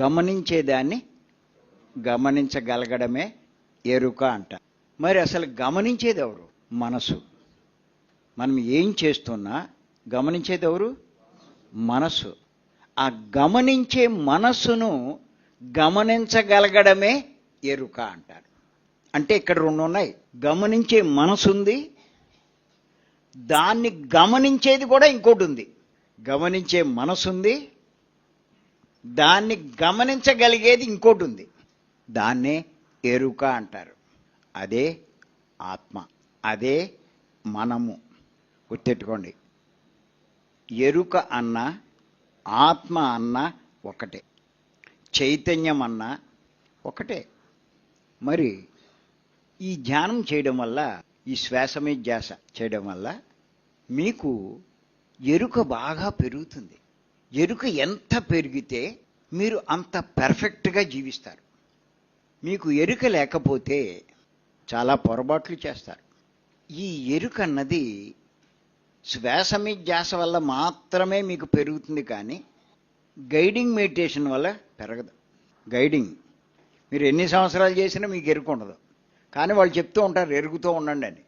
గమనించేదాన్ని గమనించగలగడమే ఎరుక అంట. మరి అసలు గమనించేది ఎవరు మనసు. మనం ఏం చేస్తున్నా గమనించేది ఎవరు మనసు. ఆ గమనించే మనస్సును గమనించగలగడమే ఎరుక అంటారు. అంటే ఇక్కడ రెండు ఉన్నాయి. గమనించే మనసు ఉంది దాన్ని గమనించేది కూడా ఇంకోటి ఉంది. గమనించే మనసు ఉంది దాన్ని గమనించగలిగేది ఇంకోటి ఉంది దాన్నే ఎరుక అంటారు. అదే ఆత్మ అదే మనము. గుర్తెట్టుకోండి ఎరుక అన్న ఆత్మ అన్న ఒకటే. చైతన్యం అన్న ఒకటే. మరి ఈ ధ్యానం చేయడం వల్ల ఈ శ్వాస మీద ధ్యాస చేయడం వల్ల మీకు ఎరుక బాగా పెరుగుతుంది. ఎరుక ఎంత పెరిగితే మీరు అంత పెర్ఫెక్ట్గా జీవిస్తారు. మీకు ఎరుక లేకపోతే చాలా పొరపాట్లు చేస్తారు. ఈ ఎరుక అన్నది శ్వాస మీద వల్ల మాత్రమే మీకు పెరుగుతుంది కానీ గైడింగ్ మెడిటేషన్ వల్ల పెరగదు. గైడింగ్ మీరు ఎన్ని సంవత్సరాలు చేసినా మీకు ఎరుక ఉండదు. కానీ వాళ్ళు చెప్తూ ఉంటారు ఎరుగుతూ ఉండండి అని.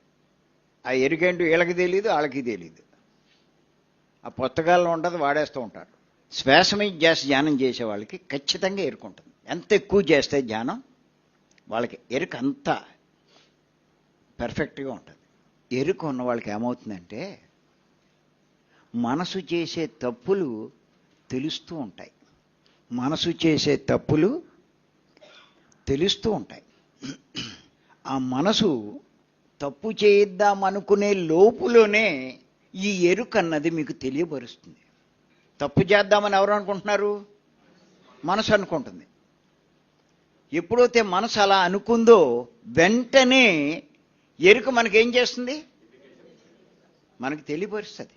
ఆ ఎరుకేంటో వీళ్ళకి తెలియదు వాళ్ళకి తెలియదు ఆ పుస్తకాల్లో ఉంటుంది వాడేస్తూ ఉంటారు శ్వాస మీద ధ్యాస ధ్యానం చేసే వాళ్ళకి ఖచ్చితంగా ఎరుకుంటుంది ఎంత ఎక్కువ చేస్తే ధ్యానం? వాళ్ళకి ఎరుక అంతా పెర్ఫెక్ట్గా ఉంటుంది. ఎరుక ఉన్న వాళ్ళకి ఏమవుతుందంటే మనసు చేసే తప్పులు తెలుస్తూ ఉంటాయి. మనసు చేసే తప్పులు తెలుస్తూ ఉంటాయి. ఆ మనసు తప్పు చేద్దామనుకునే లోపులోనే ఈ ఎరుక అన్నది మీకు తెలియబరుస్తుంది తప్పు చేద్దామని ఎవరు అనుకుంటున్నారు? మనసు అనుకుంటుంది. ఎప్పుడైతే మనసు అలా అనుకుందో వెంటనే ఎరుక మనకేం చేస్తుంది? మనకు తెలియపరుస్తుంది.